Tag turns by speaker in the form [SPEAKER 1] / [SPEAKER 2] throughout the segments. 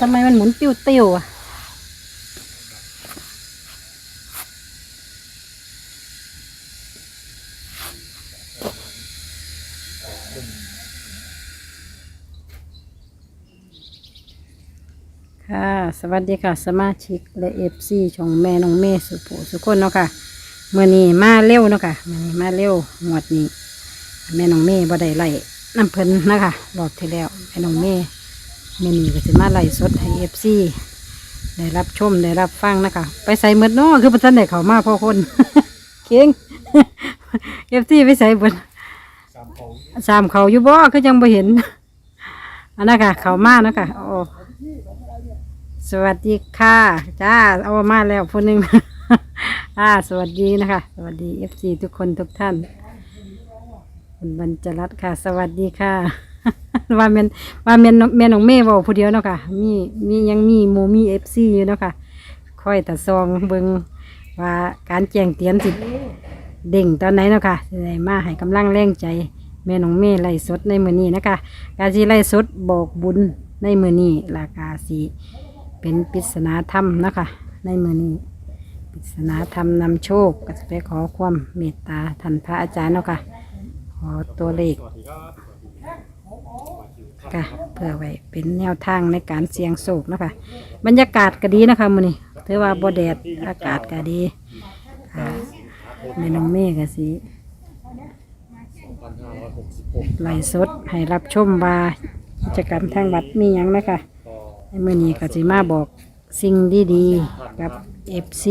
[SPEAKER 1] ทำไมมันหมุนติ้วติ้วๆอะค่ะสวัสดีค่ะ สมาชิกและเอฟซีช่องแม่น้องเมสุภูสุคนเนาะค่ะเมื่อนี้มาเร็วเนาะค่ะมื่อนี้มาเร็วหมวดนี้ แม่น้องเมย์บ่ได้ไล่น้ำเพิ่นนะคะรอบที่แล้วแม่น้องเมย์เมื่อนี้ก็จะมาไล่สดให้เอฟซีได้รับชมได้รับฟังนะคะ ไปใส่หมดเนาะคือประทันได้เขามาพอคน เก่งเอฟซีไปใส่เบิดสามเขาอยู่บ่ก็ยังบ่เห็นอันนั้นค่ะ เขามาเนะคะโอ้สวัสดีค่ะจ้าเอามาแล้วพูหนึงอ่าสวัสดีนะคะ สวัสดีเอฟซีทุกคนทุกท่าน คุณบรรจรัตค่ะ สวัสดีค่ะ ว่าเมนว่าเมนแม่น้องเมย์บอกผู้เดียวเนาะค่ะ มีมียังมีโมมีเอฟซีอยู่เนาะค่ะค่อยแต่ซองเบิงว่าการแจ้งเตือนสิเด้งตอนไหนเนาะค่ะสิได้มาให้กำลังแรงใจแม่น้องเมย์ไล่สดในมือนี้นะคะการที่ไล่สดบอกบุญในมือนี้ราคาสีเป็นปริศนาธรรมนะคะ ในมือนี้ปริศนาธรรมนำโชคก็จะไปขอความเมตตาท่านพระอาจารย์เนาะค่ะขอตัวเลข ค่ะ เพื่อไว้เป็นแนวทางในการเสี่ยงโศกนะคะบรรยากาศก็ดีนะคะมื้อนี้ถือว่าบ่แดดอากาศก็ดีอ่าแม่น้องเมฆก็สิไล่สดให้รับชมว่ากิจกรรมทางวัดมีหยังนะคะในมื้อนี้ก็สิมาบอกสิ่งดีๆกับ FC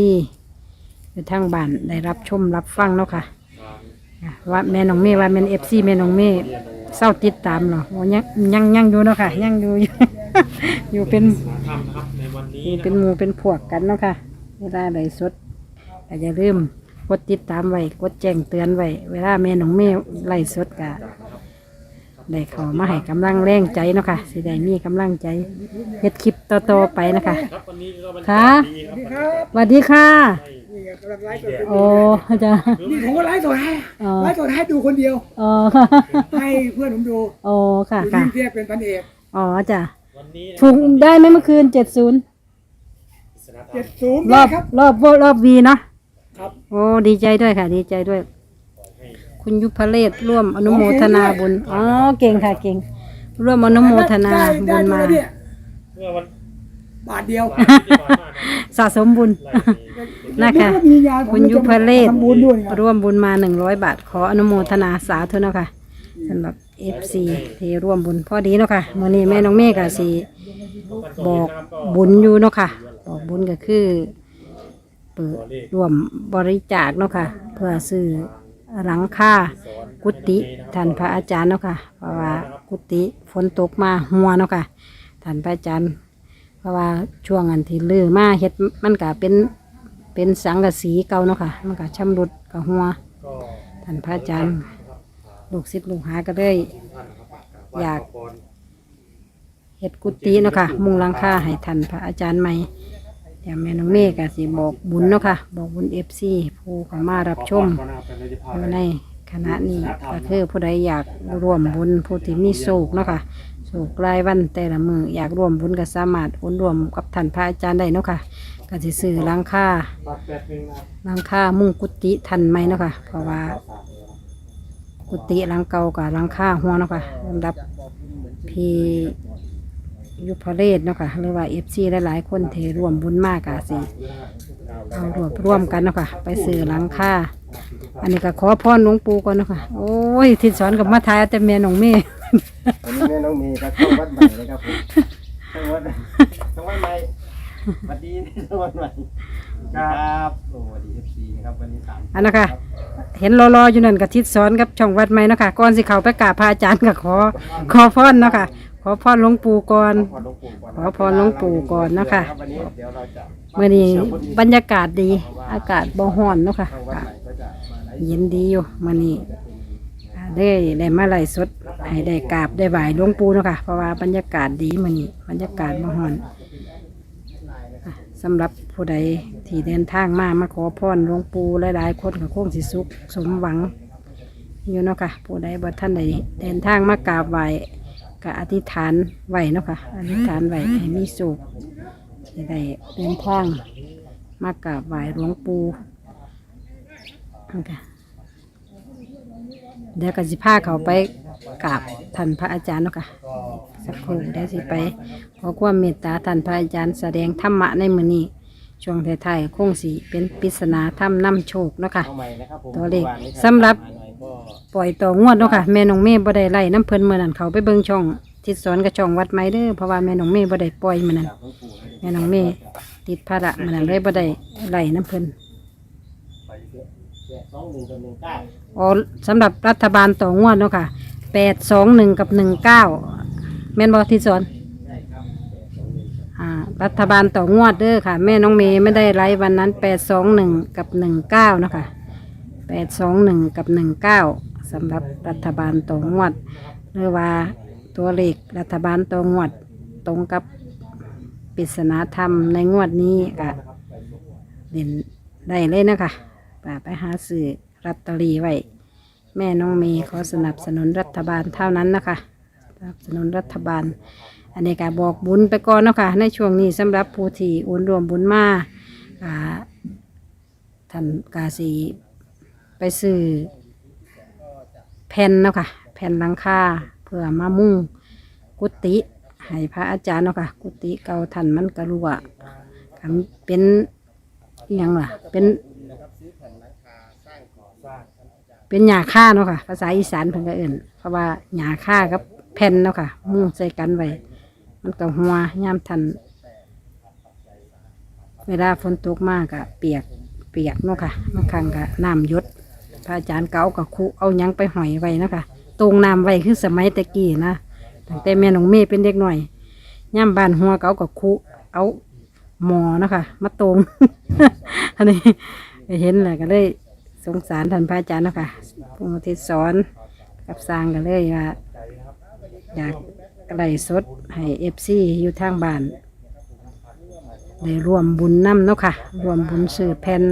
[SPEAKER 1] อยู่ทางบ้านได้รับชมรับฟังเนาะค่ะอะว่าแม่น้องเมย์ว่าแม่นเอฟซีแม่น้องเมย์ เศร้าติดตามเหรอโอ้ยังยังยังอยู่เนาะค่ะ ยังอยู่ อยู่เป็น
[SPEAKER 2] ทำนะครับในวันนี้
[SPEAKER 1] อยู่เป็นหมู่เป็นพวกกันเนาะค่ะเวลาไลฟ์สดก็อย่าลืมกดติดตามไว้กดแจ้งเตือนไว้เวลาแม่น้องเมย์ไลฟ์สดก็ได้เข้ามาให้กำลังแรงใจเนาะค่ะสิได้มีกำลังใจเฮ็ดคลิปต่อๆไปนะคะ
[SPEAKER 2] ครับวันนี้ก็เป็น
[SPEAKER 1] ค่ะ
[SPEAKER 2] ดีครับ
[SPEAKER 1] สวัสดีค่ะ
[SPEAKER 3] นี่ไงกำลังไลฟ์สด
[SPEAKER 1] โอ้อาจารย์
[SPEAKER 3] นี่ผมก็ไลฟ์สดให้
[SPEAKER 1] อ๋อ
[SPEAKER 3] ไลฟ์สดให้ดูคนเดียว
[SPEAKER 1] อ๋อ
[SPEAKER 3] ให้เพื่อนผมดู
[SPEAKER 1] โอ้ค่ะ
[SPEAKER 3] อยู่
[SPEAKER 1] ค่ะ
[SPEAKER 3] ที่เทียบเป็นพันเอก
[SPEAKER 1] อ๋อจ้ะ
[SPEAKER 2] วันนี้นะ
[SPEAKER 1] ถูกได้ไหมเมื่อคืนเจ็ดศูนย์
[SPEAKER 2] ปริศนาธรร
[SPEAKER 3] เจ็
[SPEAKER 2] ม
[SPEAKER 3] ดศูนย์
[SPEAKER 1] รอบ
[SPEAKER 3] ครับ
[SPEAKER 1] รอบรอบวีเนาะ
[SPEAKER 3] ครับ
[SPEAKER 1] โอ้ดีใจด้วยค่ะ ดีใจด้วย คุณยุพเลศร่วมอนุโมทนาบุญอ๋อเก่งค่ะเก่ง ร่วมอนุโมทนา
[SPEAKER 3] ได้
[SPEAKER 1] บุ
[SPEAKER 3] ได้
[SPEAKER 1] ญ
[SPEAKER 3] ดู
[SPEAKER 1] มา
[SPEAKER 3] แล้วเนี่ย
[SPEAKER 2] เมื่อวัน
[SPEAKER 3] บาทเดียว
[SPEAKER 2] วันที่ผ่านมานะ
[SPEAKER 1] สะสมบุญ
[SPEAKER 2] ไล่
[SPEAKER 1] นะคะ
[SPEAKER 3] เดี๋ยวมีงานผม
[SPEAKER 1] คุณยุพเลศ
[SPEAKER 3] ทำบุญด้วยนะครับ
[SPEAKER 1] ร่วมบุญมาหนึ่งร้อยบาท ขออนุโมทนาสาธุเนาะค่ะสำหรับเอฟซีที่ร่วมบุญพอดีเนาะค่ะมื่อนี้แม่น้องเมฆก็สีบอกบุญอยู่เนาะค่ะ บอกบุญก็คือเปิดร่วมบริจาคเนาะค่ะ เพื่อซื้อหลังค่ากุฏิท่านพระอาจารย์เนาะค่ะ เพราะว่ากุฏิฝนตกมาหัวเนาะค่ะท่านพระอาจารย์ เพราะว่าช่วงอันที่ลือมาเฮ็ดมันก็เป็นเป็นสังกะสีเก่าเนาะค่ะ มันก็ชำรุดกับหัวท่านพระอาจารย์ลูกศิษย์ลูกหาก็เลยอยากเฮ็ดกุฏิเนาะค่ะ มุงหลังคาให้ท่านพระอาจารย์ใหม่เดี๋ยวแม่น้องเมฆก็สิบอกบุญเนาะค่ะ บอกบุญเอฟซีผู้เข้ามารับชมอยู่ในคณะนี้ก็คือผู้ใดอยากร่วมบุญผู้ที่มีโศกเนาะค่ะ โศกรายวันแต่ละมืออยากรวมบุญก็สามารถโอนรวมกับท่านพระอาจารย์ได้เนาะค่ะก็สิซื้อหลังคาหลังคามุ่งกุฏิท่านใหมเนาะค่ะเพราะว่า กุฏิหลังเก่ากับหลังคาหัวเนาะค่ะสำหรับพี่ยุพเรศเนาะค่ะหรือว่าเอฟซีหลายๆคนเทรวมบุญมากอะสิเอารวบร่วมกันเนาะค่ะไปซื้อหลังคาอันนี้ก็ขอพรหลวงปู่ก่อนเนาะค่ะโอ้ยทิศสอนกับมาทายเอาแต่แม่น้องเมย์
[SPEAKER 4] วันนี้แม่น้องเมย์ก็เข้าวัดใหม่เลยครับผมเข้าวัดเข้าวัดใหม่สวัสดีเข้าวัดใหม่ครับโอ้สวัสดีเอฟซีนะครับวันนี้สาม
[SPEAKER 1] อันนะคะเห็นรอๆอยู่นั่นกับทิศสอนกับช่องวัดใหม่เนาะค่ะก่อนสิเขาไปกราบพระอาจารย์ก็ขอ ขอพรเนาะค่ะขอพรหลวงปู่ก่อน
[SPEAKER 4] ขอหลวงปู่ก่อน
[SPEAKER 1] ขอพรหลวงปู่ก่อนนะคะ
[SPEAKER 4] รับวันนี้เดี๋ยวเราจะ
[SPEAKER 1] เมื่อนี้บรรยากาศดี อากาศบ่ฮ้อนเนาะค่ะ
[SPEAKER 4] เข้าวัด
[SPEAKER 1] ก็
[SPEAKER 4] ใหม่ก็จะมาไลฟ์
[SPEAKER 1] เย็นดีอยู่มื่อนี้อ่า ได้ได้มาไล่สดให้ได้กราบได้ไหวหลวงปู่เนาะค่ะ เพราะว่าบรรยากาศดีมื่อนี้บรรยากาศบ่ฮ้อนสำหรับผู้ใดที่เดินทางมามาขอพรหลวงปู่หลายๆคนก็คงสิสุขสมหวังอยู่เนาะค่ะผู้ใดบ่ท่านใดเดินทางมากราบไหวก็อธิษฐานไหวเนาะค่ะอธิษฐานไหวให้มีสุขได้เดินทางมากราบไหวหลวงปู่ค่ะ เดี๋ยวก็สิพาเขาไปกราบท่านพระอาจารย์เนาะค่ะสักครู่เดี๋ยวสิไปขอความเมตตาท่านพระอาจารย์แสดงธรรมะในมือนี้ช่วงไทายๆคงสีเป็นปริศนาธรรมนำโชคเนาะค่ะ
[SPEAKER 4] เอาใหม่นะครับผม
[SPEAKER 1] ตัวเลขสำหรับ ปล่อยต่องวดเนาะค่ะแม่น้องเมย์บ่ได้ไล่น้ำเพิ่นเมื่อนั้นเขาไปเบิ่งช่องทิศสอนกับช่องวัดไม้เด้อเพราะว่าแม่น้องเมย์บ่ได้ปล่อยเมื้อนั้นแม่น้องเมย์ติดภาระเมื้อนั้นเลยบ่ได้ไล่น้ำเพิ่น
[SPEAKER 4] สองหนึ่งกับหนึ่งเก้า
[SPEAKER 1] อ๋อสำหรับรัฐบาลต่องวดเนาะค่ะ821กับ19แม่นบ่ทิศสอนอ่ารัฐบาลต่องวดเด้อค่ะ แม่น้องเมย์ไม่ได้ไล่วันนั้น821กับ19เก้านาะค่ะ821กับ19สำหรับรัฐบาลต่องวดหรือว่าตัวเลขรัฐบาลตัวงวดตรงกับปริศนาธรรมในงวดนี้ก็เด่นได้เลยนะคะไปหาสื่อ รัตเตอรี่ไว้ แม่น้องเมย์ขอสนับสนุนรัฐบาลเท่านั้นนะคะ สนับสนุนรัฐบาล อันนี้ก็บอกบุญไปก่อนเนาะคะในช่วงนี้สำหรับผู้ที่โอนรวมบุญมาอ่าท่านกาสีไปซื้อแผ่นเนาะค่ะ แผ่นหลังคาเพื่อมามุ่งกุฏิให้พระอาจารย์เนาะค่ะ กุฏิเก่าท่านมันกรั่วคันเป็นอหยังล่ะ เป็น เป็นหญ้าค่าเนาะค่ะ ภาษาอีสานเพิ่นก็เอิ่นเพราะว่าหญ้าค่ากับแผ่นเนาะค่ะมุ่งใส่กันไว้มันก็หัวยามทัน เวลาฝนตกมากก็เปียกเปียกเนาะค่ะบางครั้งก็น้ำหยดพระอาจารย์เก่ากับครูเอายังไปหอยไว้นะค่ะตรงน้ำไว้คือสมัยตะกี้นะตั้งแต่แม่น้องเมย์เป็นเด็กหน่อยย่ำบานหัวเก่ากับครูเอาหมอนะคะมาตรง อันนี้เห็นแหละก็เลย สงสารท่านพระอาจารย์นะคะผู้ที่สอนกับสร้างกันเลยว่าอยากไล่สดให้เอฟซีอยู่ทางบ้านได้รวมบุญน้ำเนาะค่ะรวมบุญสื่อแผ่น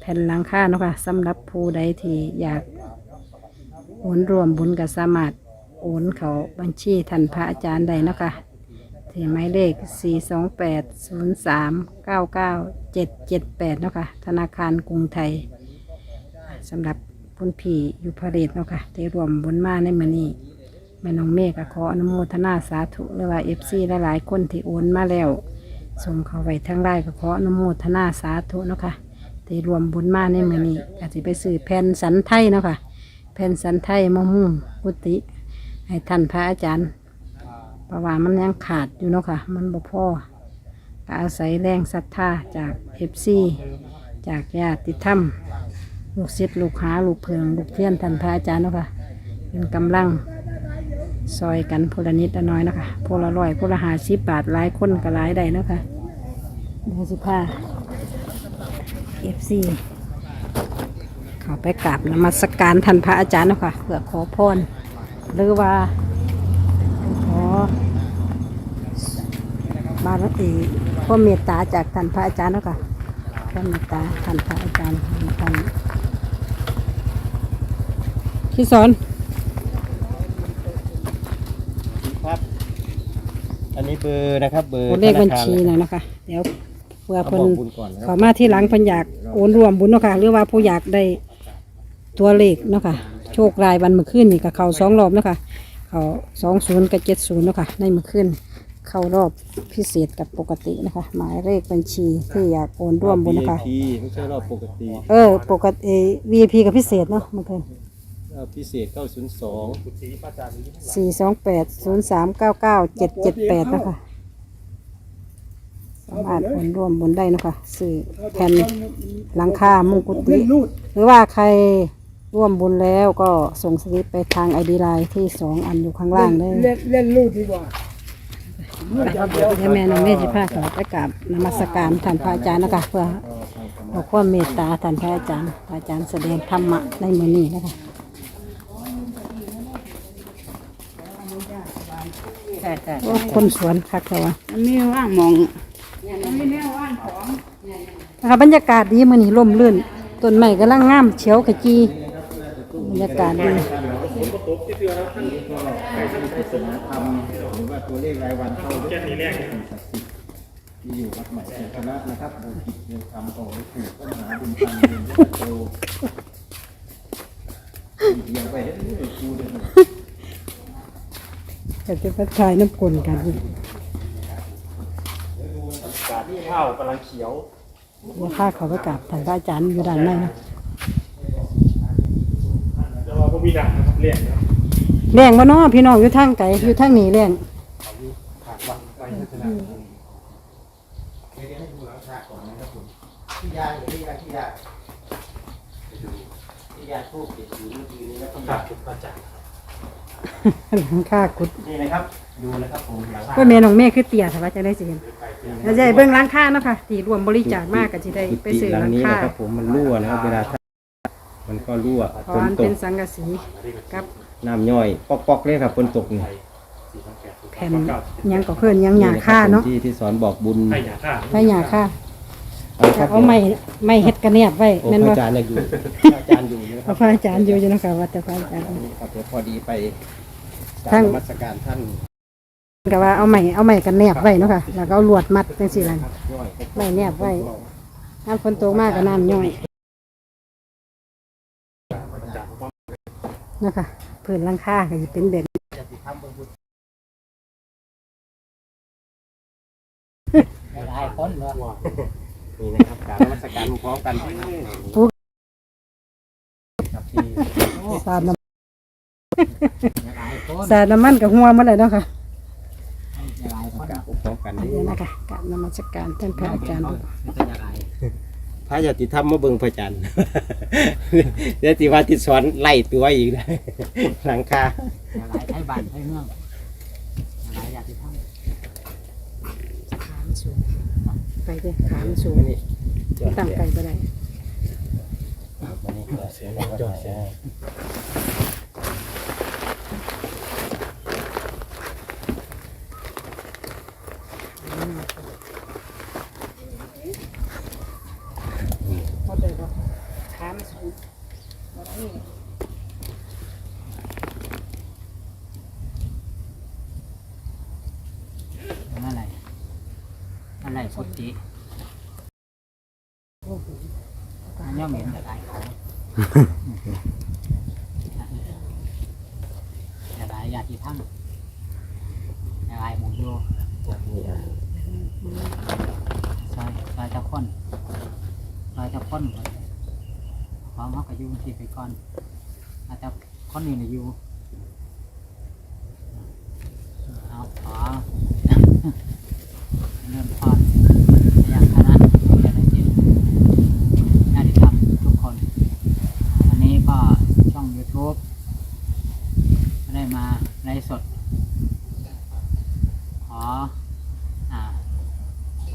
[SPEAKER 1] แผ่นหลังคาเนาะค่ะสำหรับผู้ใดที่อยากโอนรวมบุญก็สามารถโอนเขาบัญชีท่านพระอาจารย์ใดเนาะค่ะที่หมายเลข 4 2 8 0 3 9 9 7 7 8เนาะค่ะธนาคารกรุงไทย สำหรับพุ่นผีอยู่พระเรศเนาะค่ะที่รวมบุญมาในมือนี้แม่น้องเมฆก็ขออนุโมทนาสาธุหรือว่าเอฟซีหลายๆคนที่โอนมาแล้วส่งเขาไว้ทั้งไลน์ก็ขออนุโมทนาสาธุเนาะค่ะที่รวมบุญมาในมือนี้ก็จะไปซื้อแผ่นสันไทยเนาะค่ะแผ่นสันไทยมะม่วงกุฏิให้ท่านพระอาจารย์เพราะว่ามันยังขาดอยู่เนาะค่ะ มันบ่พออาศัยแรงศรัทธาจากเอฟซีจากญาติธรรม ลูกศิษย์ลูกหาลูกเพิงลูกเพี้ยนท่านพระอาจารย์เนาะค่ะเป็นกำลังซอยกันพลนิดละน้อยนะคะพลละร้อยพลละหาสิบบาทหลายคนก็หลายได้นะคะเดี๋ยวสิพาเอฟซีขาไปกราบนมัสการท่านพระอาจารย์นะคะเพื่อขอพรหรือว่าขอบารมีพ่อเมตตาจากท่านพระอาจารย์นะคะพ่อเมตตาท่านพระอาจารย์ท่าน ที่สอน
[SPEAKER 4] ครับ อันนี้เบอร์นะครับ เบอร์
[SPEAKER 1] ตัวเลขบัญชี
[SPEAKER 4] ธ
[SPEAKER 1] ห
[SPEAKER 4] นา
[SPEAKER 1] น่
[SPEAKER 4] คาร
[SPEAKER 1] อยนะคะเดี๋ยวเพื่อ
[SPEAKER 4] เอา
[SPEAKER 1] เพิ่
[SPEAKER 4] บ
[SPEAKER 1] น
[SPEAKER 4] อกบุญก่อนนะค
[SPEAKER 1] เขา
[SPEAKER 4] รับ
[SPEAKER 1] มาที่หลังเพิ่นอยากโอนรวมบุญเนาะค่ะหรือว่าผู้อยากได้ตัวเลขเนาะค่ะโชครายวันเมื่อคืนนี่กับเขาสองรอบเนาะค่ะเขาสองศูนย์กับเจ็ดศูนย์เนาะค่ะในเมื่อคืนเข้ารอบพิเศษกับปกตินะคะ หมายเลขบัญชีที่อยากโอนร่วมบุญนะคะ
[SPEAKER 4] VIP ไม่ใช่รอบปกติ
[SPEAKER 1] เออ ปกติ VIP กับพิเศษเนาะเมื่อคืน
[SPEAKER 4] รอบ พิเศษ 902
[SPEAKER 2] กุฏิพระอาจารย์อยู่ที่ข้างหลัง
[SPEAKER 1] สี่สองแปดศูนย์สามเก้าเก้าเจ็ดเจ็ดแปดนะคะสามารถโอนร่วมบุญได้เนาะคะสื่อแผ่นหลังคามุงกุฏิ
[SPEAKER 3] เล่นรูด
[SPEAKER 1] หรือว่าใครร่วมบุญแล้วก็ส่งสลิปไปทางไอดีไลน์ที่สองอันอยู่ข้างล่างเลย
[SPEAKER 3] เล่นเล่นรูดดีกว่ารูดอย่างเดียว
[SPEAKER 1] ให้แม่น้องเมธิภาขอไปกราบนมัสการท่านพระอาจารย์นะคะเพื่อขอความเมตตาท่านพระอาจารย์พระอาจารย์แสดงธรรมะในมือนี้นะคะ โอ้คนสวนคักแต่ว่า
[SPEAKER 5] มันมีว่างหมอง
[SPEAKER 1] นะคะบรรยากาศดีมือนี้ร่มรื่นต้นไม้กำลังงามเฉียวขจีบรรยากาศดี
[SPEAKER 2] ตกที่เตือนแล้ว
[SPEAKER 4] อั
[SPEAKER 2] ท่านน
[SPEAKER 4] นี้ก็ใครที่ได้สนาธรรมหรือว่าตัวเลขรายวันเข้าด้วยสิ่งศักดิ์สิทธิ์ที่อยู่วัดใหม่ชัยชนะนะครับบูกิจเรียนคำของหลวงปู่ก็มหาบุญธรรมเรียนพุทธโตเดียวไปเห็นเลยครูเลยนะ
[SPEAKER 1] จะจะไปถ่ายน้ำกลนกัน
[SPEAKER 2] กาดข้าวกำลังเขียว
[SPEAKER 1] ว่าข้าเขาไปกราบท่านพระอาจารย์อยู่ด้านในนะ
[SPEAKER 2] แล้วว่าพวกมีดังนะครับเรียกนะ
[SPEAKER 1] แรงบ่เนาะพี่น้องอยู่ทางไกลอยู่ทางนี้แรง
[SPEAKER 2] ขาดวังไปพัฒนา
[SPEAKER 4] เดี๋ยวให้ดูหลังฉากก่อนนะครับผมที่ยาอยู่ที่ยาที่ยาที่ยาทูบติดอยู่เมื่อกี้นี้นะที่
[SPEAKER 2] ขา
[SPEAKER 4] ยา
[SPEAKER 2] ดจุดประจักษ์
[SPEAKER 1] หลังค่ากุด
[SPEAKER 4] นี่นะครับดูนะครับผมหลังฉาก
[SPEAKER 1] ว่าแม่น้องแม่คือเตี่ยถ้าว่าจะได้สิเห็นแล้วจะให้เบิ่งหลังค่าเนาะค่ะที่รวมบริจาคมากก็สิได้ไปซื้อ
[SPEAKER 4] หลั
[SPEAKER 1] หลั
[SPEAKER 4] ง
[SPEAKER 1] ง
[SPEAKER 4] นี้
[SPEAKER 1] ค่า
[SPEAKER 4] นะครับผมมันรั่วนะครับเวลาถ้ามันก็รั่ว
[SPEAKER 1] เพราะ
[SPEAKER 4] ฝน
[SPEAKER 1] มัน
[SPEAKER 4] ต
[SPEAKER 1] เป็
[SPEAKER 4] ก
[SPEAKER 1] นสังกะสีกับ
[SPEAKER 4] น้ำย่อย ปอกๆเลยครับฝนตกนี่
[SPEAKER 1] แผ่นหยังก็เพิ่นหยังหยาค่าเนาะ
[SPEAKER 4] ที่ที่สอนบอกบุญ
[SPEAKER 2] ให้ยาฆ่า
[SPEAKER 1] ให้หยาค่า
[SPEAKER 4] เอาค
[SPEAKER 1] จะ
[SPEAKER 4] รับ
[SPEAKER 1] เอาไม้ไม้เฮ็ดกระเนียบไว้
[SPEAKER 4] โอ้
[SPEAKER 1] แม่น
[SPEAKER 4] พ
[SPEAKER 1] บ่
[SPEAKER 4] ระอาจารย์เนี่ยอยู่พระอาจารย์อยู่นะค
[SPEAKER 1] พ
[SPEAKER 4] รั
[SPEAKER 1] ระ
[SPEAKER 4] บ
[SPEAKER 1] พระอาจารย์อยู่อยู่เนาะค่ะว่าแต่พระอาจารย์
[SPEAKER 4] นี่ครับเดี๋ยวพอดีไป กรา
[SPEAKER 1] ท่าน
[SPEAKER 4] บนมัสการท่าน
[SPEAKER 1] ก็ว่าเอาไม้เอาไม้กระเนียบไว้เนาะค่ะ แล้วก็เอาลวดมัดจังซี่ล่ะ
[SPEAKER 4] ย่อย
[SPEAKER 1] ไม่แนบไว้ น้ำฝนตกมากก็น้ำย่อยเนาะค่ะพื้นหลังคาก็สิเป็นแบบนี้
[SPEAKER 3] หลายคนเนาะ
[SPEAKER 4] นี่นะครับกราบนมัสการพร้อมกันที่นี่ครับที่
[SPEAKER 1] สาดน้
[SPEAKER 3] หลายคนำ
[SPEAKER 1] สาดน้ำมันกับหัวหมาเลยเนาะค่ะ
[SPEAKER 3] หลายคน
[SPEAKER 4] กราบพร้อมกัน
[SPEAKER 1] อัน
[SPEAKER 4] นี่
[SPEAKER 1] นี้นะคะกราบนมัสการท่านพระอาจารย์
[SPEAKER 3] มันจะหลาย
[SPEAKER 4] พระญาติธรรมมาเบิ่งพระจันทร์เดี๋ยวสิว่าที่สอนไล่ตัวอีกนะหลังคา
[SPEAKER 3] หลายไทยบ้านไทยเมืองหลายอยากที่ทำ
[SPEAKER 1] ขามสูงไปเด้อขามสูง
[SPEAKER 4] นี่จอด
[SPEAKER 1] ตั้ง
[SPEAKER 4] เสีย
[SPEAKER 1] ไกลไปได้
[SPEAKER 4] มานี่จอดเสียจอดเสีย
[SPEAKER 1] พอได้บ่ขามสูงบ่ได้
[SPEAKER 3] อะไรอะไรสุดจีอันย่อมเห็นแต่หลายเขาแต่หลายอยากที่ทำแต่หลายหมูโย
[SPEAKER 4] นี่อะ
[SPEAKER 3] ซอยซอยตะคนซอยตะคนของเขาก็อยุ่ที่ไปก่อนอาจจะคนอื่นน่ะอยู่เอาขอ เริ่มพอดยังคณะเจริญจิตญาติธรรมทุกคนอันนี้ก็ช่อง YouTube ก็ได้มาไลฟ์สด ขออ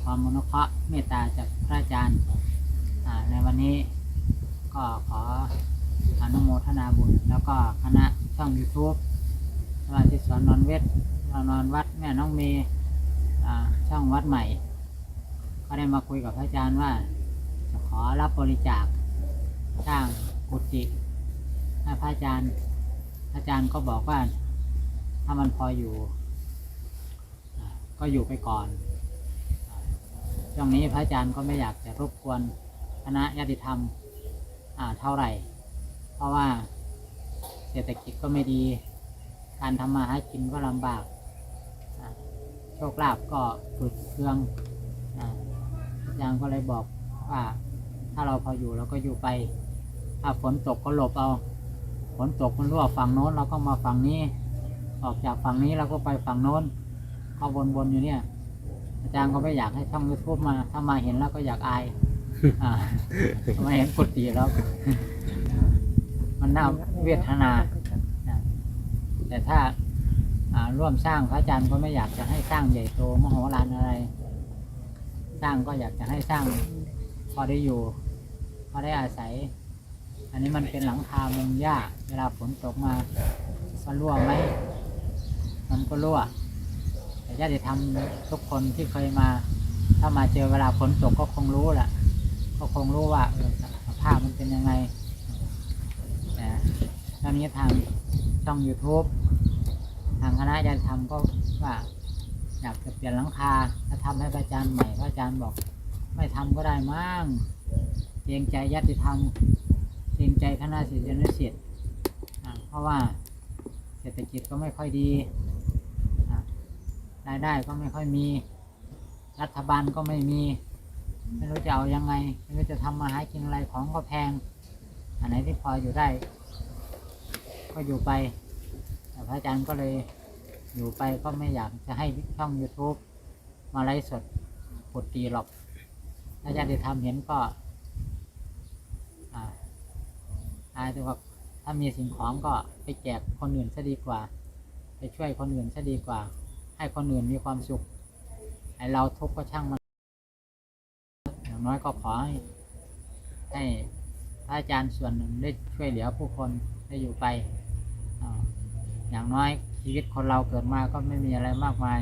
[SPEAKER 3] ความมนุเคราะห์เมตตาจากพระอาจารย์ในวันนี้ก็ขออนุโมทนาบุญ แล้วก็คณะช่อง YouTube ราชิสอนนอนเวทนอนวัดแม่น้องเมย์ วัดใหม่ ก็ได้มาคุยกับพระอาจารย์ว่า จะขอรับบริจาคสร้างกุฏิให้พระอาจารย์พระอาจารย์ก็บอกว่า ถ้ามันพออยู่ ก็อยู่ไปก่อนช่วงนี้พระอาจารย์ก็ไม่อยากจะรบกวนคณะญาติธรรมเท่าไหร่ เพราะว่าเศรษฐกิจก็ไม่ดี การทำมาหากินก็ลำบาก โชคลาภก็ฝืดเคืองอ่าจารย์ก็เลยบอกว่าถ้าเราพออยู่เราก็อยู่ไป ถ้าฝนตกก็หลบเอา ฝนตกมันรั่วฝั่งโน้นเราก็มาฝั่งนี้ ออกจากฝั่งนี้เราก็ไปฝั่งโน้นก็วนๆอยู่เนี่ย อาจารย์ก็ไม่อยากให้ช่องยูทูบมา ถ้ามาเห็นแล้วก็อยากอายอมาเห็นกุฏิแล้ว มันน่าเวทนาแต่ถ้า ร่วมสร้างพระอาจารย์ก็ไม่อยากจะให้สร้างใหญ่โตมโหฬารอะไร สร้างก็อยากจะให้สร้างพอได้อยู่พอได้อาศัย อันนี้มันเป็นหลังคามุงหญ้า เวลาฝนตกมามันรั่วไหมมันก็รั่วแต่ญาติธรรมทุกคนที่เคยมา ถ้ามาเจอเวลาฝนตกก็คงรู้แหละก็คงรู้ว่าเออสภาพมันเป็นยังไงแต่ตอนนี้ทางช่องช่อง YouTube ทางคณะอาจารย์ทำก็ว่าอยากจะเปลี่ยนหลังคาถ้าทำให้พระอาจารย์ใหม่พระอาจารย์บอก ไม่ทำก็ได้มั้งเกรงใจญาติธรรมเกรงใจคณะศิษยานุศิษย์เพราะว่าเศรษฐกิจก็ไม่ค่อยดีรายได้ก็ไม่ค่อยมี รัฐบาลก็ไม่มี ไม่รู้จะเอายังไง ไม่รู้จะทำมาหากินอะไรของก็แพง อันไหนที่พออยู่ได้ ก็อยู่ไป พระอาจารย์ก็เลยอยู่ไปก็ไม่อยากจะให้ช่อง YouTube มาไลฟ์สดปดตีหรอกถ้าญาติธรรมเห็นก็อ่าอาจจะว่าถ้ามีสิ่งของก็ไปแจกคนอื่นซะดีกว่า ไปช่วยคนอื่นซะดีกว่า ให้คนอื่นมีความสุขไอเราทุกข์ก็ช่างมันอย่างน้อยก็ขอให้ให้พระอาจารย์ส่วนหนึ่งได้ช่วยเหลือผู้คนได้อยู่ไป อย่างน้อยชีวิตคนเราเกิดมาก็ไม่มีอะไรมากมาย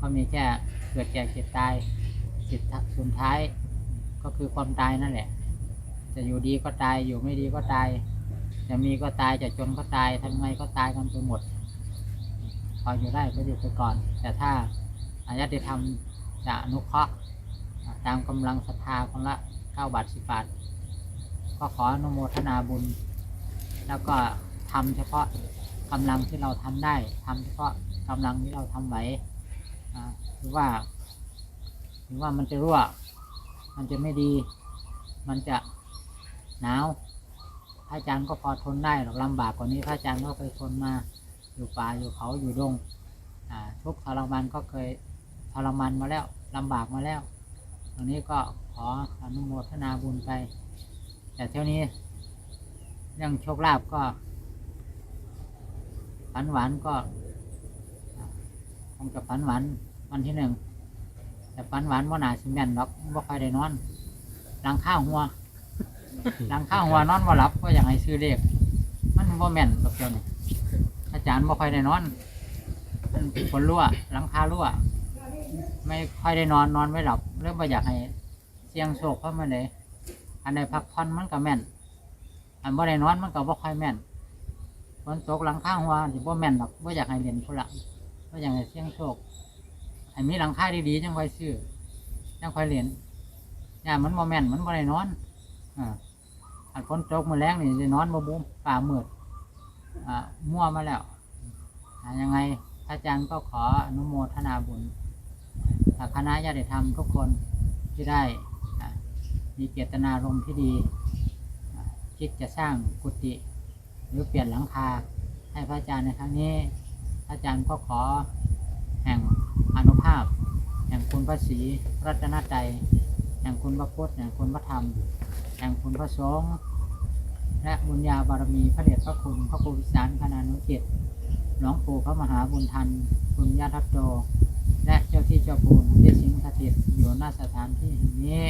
[SPEAKER 3] ก็มีแค่เกิดแก่เจ็บตายสิทธิ์สุดท้ายก็คือความตายนั่นแหละ จะอยู่ดีก็ตายอยู่ไม่ดีก็ตาย จะมีก็ตายจะจนก็ตายทำไงก็ตายกันไปหมดพออยู่ได้ก็อยู่ไปก่อน แต่ถ้าอายติธรรมจะอนุเคราะห์ตามกำลังศรัทธาคนละเก้าบาทสิบบาท ก็ขออนุโมทนาบุญ แล้วก็ทำเฉพาะ กำลังที่เราทำได้ทำเฉพาะกำลังที่เราทำไหวหรือว่าหรือว่ามันจะรั่ว มันจะไม่ดี มันจะหนาวพระอาจารย์ก็พอทนได้หรอกลำบากกว่านี้พระอาจารย์ก็เคยทนมาอยู่ป่าอยู่เขาอยู่ดงทุกทรมานก็เคยทรมานมาแล้วลำบากมาแล้วตรงนี้ก็ขออนุโมทนาบุญไป แต่เท่านี้เรื่องโชคลาภก็ ฝันหวานก็คงจะฝันหวานวันที่หนึ่งแต่ฝันหวานว่านาสิแม่นหรอกบ่ค่อยได้นอนหลังข้าวหัวหลังข้าวหัวนอนบ่หลับก็อย่างไรซื้อเลขมันบ่แม่นตกเดียวนี่อาจารย์บ่ค่อยได้นอนมันฝนรั่วหลังคารั่ว ไม่ค่อยได้นอนนอนไม่หลับเริ่มไม่อยากให้เสียงโศกเข้ามาเลยอันใดพักผ่อนมันก็แม่น อันบ่ได้นอนมันก็บ่ค่อยแม่น ฝนตกหลังข้างหัวสิบ่แม่นหรอกบ่อยากให้เรียนพุ่นละบ่อยากให้เสี่ยงโศกให้มีหลังคาดีๆจังค่อยซื้อจังค่อยเรียนอย่ามันบ่แม่นมันบ่ได้นอนอ่าอันฝนตกมื้อแรงนี่สินอนบ่บุ้มป่ามืดอ่ามั่วมาแล้วอ่ายังไงพระอาจารย์ก็ขออนุโมทนาบุญจาคณะญาติธรรมทุกคนที่ได้อ่ามีเจตนารมณ์ที่ดี คิดจะสร้างกุฏิ หรือเปลี่ยนหลังคาให้พระอาจารย์ในครั้งนี้ พระอาจารย์ก็ขอแห่งอนุภาพ แห่งคุณพระศรีรัตนตรัยแห่งคุณพระพุทธแห่งคุณพระธรรม แห่งคุณพระสงฆ์และบุญญาบารมีพระเดชพระคุณพระครูวิสารคณานุจิตหลวงปู่พระมหาบุญทันคุณญาทัตโต และเจ้าที่เจ้าปูนที่สิงสถิตอยู่หน้าสถานที่แห่งนี้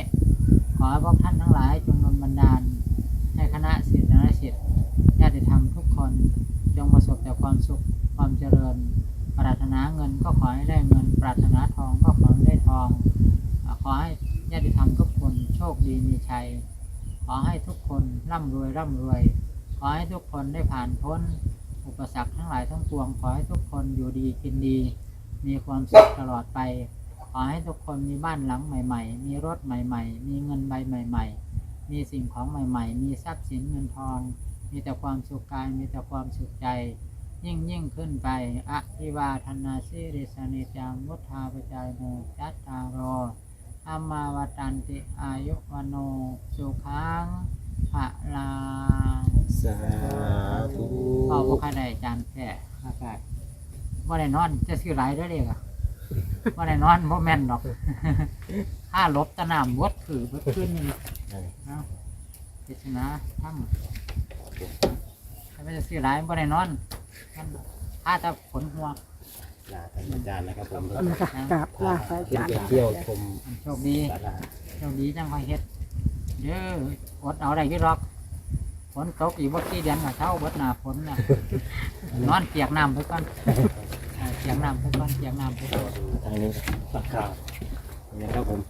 [SPEAKER 3] ขอให้พวกท่านทั้งหลายจงนนบันดาล ให้คณะศิษยานุศิษย์าติธรรมทุกคนจงประสบแต่ความสุขความเจริญ ปรารถนาเงินก็ขอให้ได้เงิน ปรารถนาทองก็ขอให้ได้ทอง ขอให้ญาติธรรมทุกคนโชคดีมีชัย ขอให้ทุกคนร่ำรวยร่ำรวย ขอให้ทุกคนได้ผ่านพ้น อุปสรรคทั้งหลายทั้งปวง ขอให้ทุกคนอยู่ดีกินดี มีความสุขตลอดไป ขอให้ทุกคนมีบ้านหลังใหม่ ๆ มีรถใหม่ ๆ มีเงินใบใหม่ ๆ มีสิ่งของใหม่ ๆ มีทรัพย์สินเงินทอง มีแต่ความสุขกายมีแต่ความสุขใจ ยิ่งยิ่งขึ้นไปอะพิวาธนาสิริสนิจังมุทธาปจายโนจัตตารโรอามาวตันติอายุวโนสุขังภะลา
[SPEAKER 4] สาธุ
[SPEAKER 3] ก็บ่ค่อยได้จานแค่อากาศบ่ได้นอนจะซื้อหลายเด้อเด็กอะบ่ได้นอนบ่แม่นดอกถ้าหลบตะน้ำบดถือบดขึ้นนี่เนาะพิจารณาทำถ้า ไม่จะซื้อหลายบ่ได้นอนมันถ้าจะฝนหัว
[SPEAKER 4] ลาท่านอาจารย์นะครับผม
[SPEAKER 1] นะคะกราบลาพระอาจารย์
[SPEAKER 4] เที่ยวชม
[SPEAKER 3] โชคดี
[SPEAKER 4] ศาลา
[SPEAKER 3] โชคดีจังค่อยเฮ็ดเด้ออดเอาได้อยู่หรอกฝนตกอีกบ่กี่เดือนก็เช้าเบิดหน้าฝนน่ะนอนเปียกน้ำไปก่อนเออเปียกน้ำไปก่อนเปียกน้ำไปก่อน
[SPEAKER 4] ทางนี้
[SPEAKER 2] ตักข่าว
[SPEAKER 4] นี่ครับผม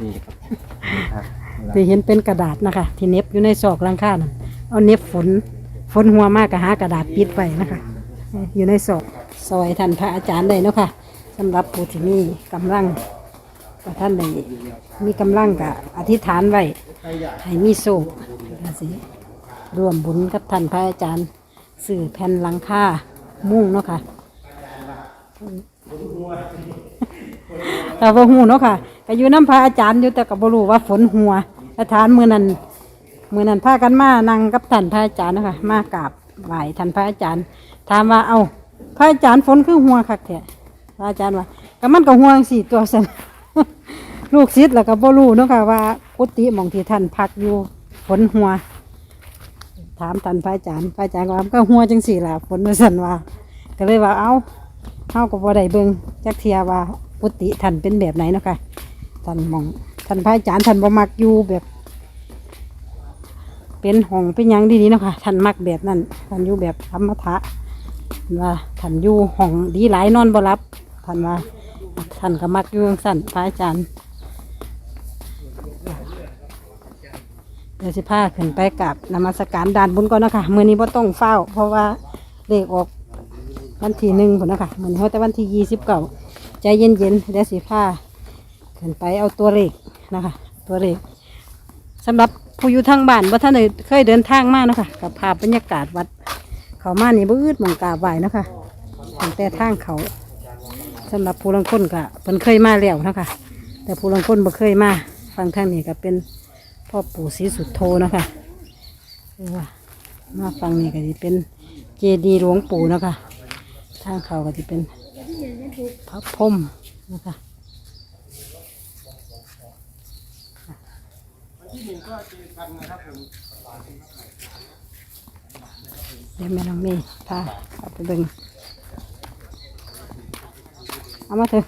[SPEAKER 4] นี่ครับ
[SPEAKER 1] ที่เห็นเป็นกระดาษนะคะที่เน็บอยู่ในซอกหลังคานั่นเอาเน็บฝนฝนหัวมากก็หากระดาษปิดไว้นะคะ อยู่ในศอกซอยท่านพระอาจารย์ได้เนาะค่ะสำหรับผู้ที่มีกำลังก็ท่านได้มีกำลังกับอธิษฐานไว้ให้มีโศกสิร่วมบุญกับท่านพระอาจารย์สื่อแผ่นหลังคามุ่งเนาะค่ะ แต่ว่หูเนาะค่ะก็อยู่น้ำพระอาจารย์อยู่แต่ก็บ่รู้ว่าฝนหัวอาจารย์มือนั้นมือนั้นพากันมานั่งกับท่านพระอาจารย์เนาะคะมากราบไหว้ท่านพระอาจารย์ ถามว่าเอาพระอาจารย์ฝนคือหัวคักแท้พระอาจารย์ว่าก็มันก็หัวสี่ตัวสันลูกศิษย์แล้วก็บ่รู้เนาะค่ะว่ากุฏิหมองที่ท่านพักอยู่ฝนหัว ถามท่านพระอาจารย์พระอาจารย์ก็ว่ามันก็หัวจังสี่ล่ะฝนว่าสันว่า ก็เลยว่าเอาเฮาก็บ่ได้เบิ่งจักเทียว่า กุฏิท่านเป็นแบบไหนเนาะค่ะท่านมองท่านพระอาจารย์ท่านบ่มักอยู่แบบ เป็นห้องเป็นยังดีๆเนาะค่ะท่านมักแบบนั้นท่านอยู่แบบธรรมทะนว่าท่านอยู่ห้องดีหลายนอนบ่รับท่านว่าท่านก็มักอยู่จั่นพระอาจารย์เดี๋ยวสิพาขึ้นไปกับนมัสการด่านบุญก่อนนะคะมือนี้บ่ต้องเฝ้า เพราะว่าเลขออกวันที่หนึ่งผลนะคะเหมือนเขาแต่วันที่ยี่สิบเก้า ใจเย็นๆเดี๋ยวสีผ้าขึ้นไปเอาตัวเลขนะคะ ตัวเลขสำหรับผู้อยู่ทางบ้านว่าท่านเคยเดินทางมาเนะคะกับภาพบรรยากาศวัดเขามานี่บื้ดหมองกาบไหวนะคะตั้งแต่ทางเขาสำหรับผู้ลังคนก็เพิ่นเคยมาแล้วนะคะ แต่ผู้ลังคนบ่เคยมาฟังทางนี้ก็เป็นพ่อปู่ศรีสุดโทนะคะเออว่ามาฟังนี่ก็จะเป็นเจดีหลวงปู่นะคะ ทางเขาก็จะเป็น พระพรมนะคะเดี๋ยวแม่น้องมีถ้าเอาไปดึงเอามาเถอะ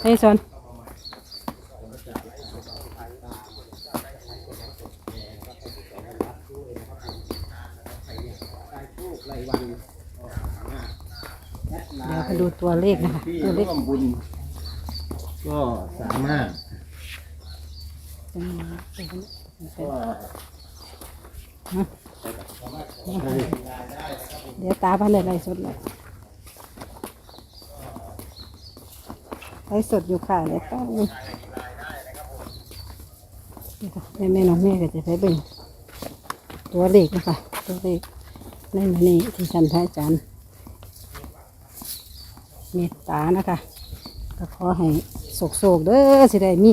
[SPEAKER 1] เฮ้ยสอน เดี๋ยวไปดู ตัวเลขนะคะ
[SPEAKER 4] ที่
[SPEAKER 1] ตัวเลข
[SPEAKER 4] ร่วมบุญ ก็สามารถก็
[SPEAKER 1] เดี๋ยวตาพันเลยไล่สดเลยไล่สดอยู่ค่ะแล้วก็นี่นี่ค่ะแม่แม่น้องแม่ก็จะไปเบิ่งตัวเลขนะคะตัวเลขในมือนี้ที่ท่านพระอาจารย์ เมตตานะคะก็ขอให้โศกโศกเด้อสิได้มี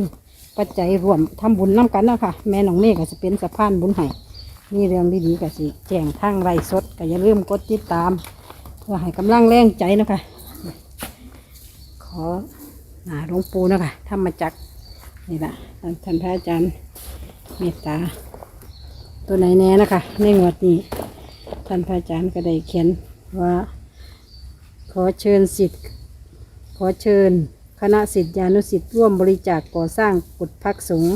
[SPEAKER 1] ปัจจัยรวมทำบุญน้ำกันนะค่ะแม่น้องเมฆก็จะเป็นสะพานบุญให้มีเรื่องดีๆก็สิแจ้งทางไรสดก็อย่าลืมกดติดตาม เพื่อให้กำลังแรงใจนะคะขอหนาหลวงปู่นะคะธรรมจักนี่แหละท่านพระอาจารย์เมตตา ตัวไหนแน่นะคะในงวดนี้ท่านพระอาจารย์ก็ได้เขียนว่า ขอเชิญสิทธิ์ขอเชิญ คณะสิทธิานุสิทธิ์ร่วมบริจาคก่อสร้างกุฏพักสงฆ์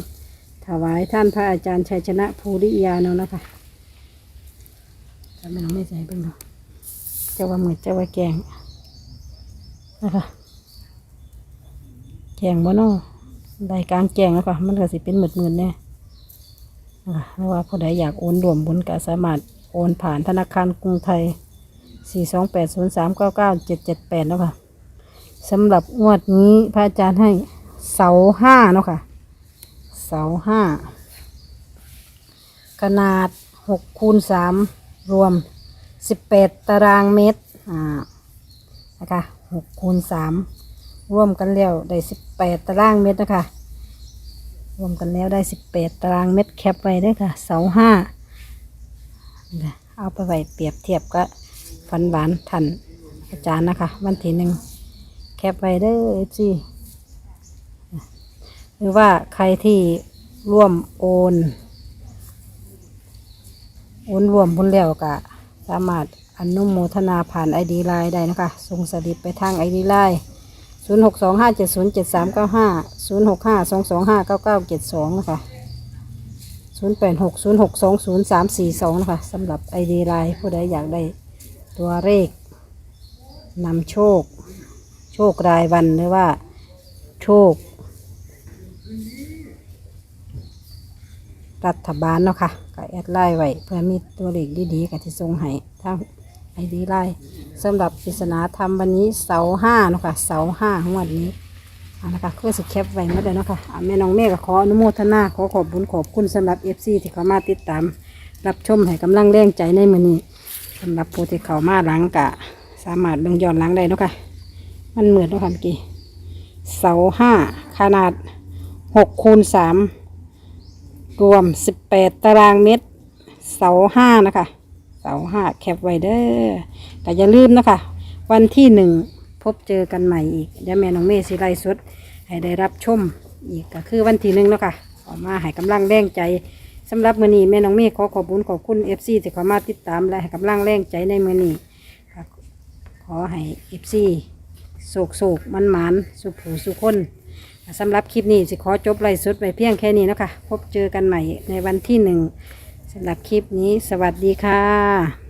[SPEAKER 1] ถวายท่านพระอาจารย์ชัยชนะภูริยาเนาะนะคะจำไม่น้องไม่ใจเพิ่งเนาะเจ้าว่าเหมือนเจ้าว่าแกงนะคะแกงบ่นาะได้กลางแกงแล้วค่ะมันก็สิเป็นหมื่นๆแน่นะคะว่าผู้ใดอยากโอนรวมบุญก็สามารถโอนผ่านธนาคารกรุงไทย สี่สองแปดศูนย์สามเก้าเก้าเจ็ดเจ็ดแปดเนาะค่ะสำหรับงวดนี้พระอาจารย์ให้เสาห้าเนาะค่ะ เสาห้าขนาดหกคูณสามรวมสิบแปดตารางเมตรอ่านะคะหกคูณสามรวมกันแล้วได้สิบแปดตารางเมตรนะคะรวมกันแล้วได้สิบแปดตารางเมตรแคปไว้ด้วยค่ะ เสาห้าเอาไปไว้เปรียบเทียบกับ ฟันหวานทันอาจารย์นะคะ วันที่หนึ่งแคปไว้เด้อเอฟซีหรือว่าใครที่ร่วมโอนโอนรวมบุญแล้วก็สามารถอนุโมทนาผ่านไอดีไลน์ได้นะคะส่งสลิปไปทางไอดีไลน์ศูนย์หกสองห้าเจ็ดศูนย์เจ็ดสามเก้าห้าศูนย์หกห้าสองสองห้าเก้าเก้าเจ็ดสองนะคะศูนย์แปดหกศูนย์หกสองศูนย์สามสี่สองนะคะสำหรับไอดีไลน์ผู้ใดอยากได้ ตัวเลขนำโชค โชครายวันหรือว่า โชค รัฐบาลเนาะค่ะก็แอดไลน์ไว้เพื่อมีตัวเลขดีๆกับที่ส่งให้ทางไอดีไลน์สำหรับปริศนาธรรมวันนี้เสาห้าเนาะค่ะเสาห้าของวดนี้เอันนะคะคือสิแคปไว้หมาเลยเนาะค่ะแม่น้องเมฆก็ขออนุโมทนาขอขอบบุญขอบคุณสำหรับเอฟซีที่เขามาติดตาม รับชมให้กำลังแรงใจในมือนี้ สำหรับผู้ที่เขามาหลังกะ สามารถเบิ่งย้อนหลังได้เนาะค่ะ มันเหมือนเนาะค่ะเมื่อกี้ เสาห้าขนาดหกคูณสามรวมสิบแปดตารางเมตร เสาห้านะคะ เสาห้าแคปไว้เด้อแต่อย่าลืมนะคะ วันที่หนึ่งพบเจอกันใหม่อีกเดี๋ยวแม่น้องเมย์สิไลฟ์สดให้ได้รับชมอีกก็คือวันที่หนึ่งเนาะค่ะออกมาให้กำลังแรงใจ สำหรับมือนี้แม่น้องเมฆขอขอบคุณขอบคุณเอฟซีที่เขามาติดตามและให้กำลังแรงใจในมือนี้ค่ะขอให้เอฟซีโศกโศกมันหมานสุขผูสุขคนสำหรับคลิปนี้สิขอจบไลฟ์สดไปเพียงแค่นี้นะคะพบเจอกันใหม่ในวันที่หนึ่งสำหรับคลิปนี้สวัสดีค่ะ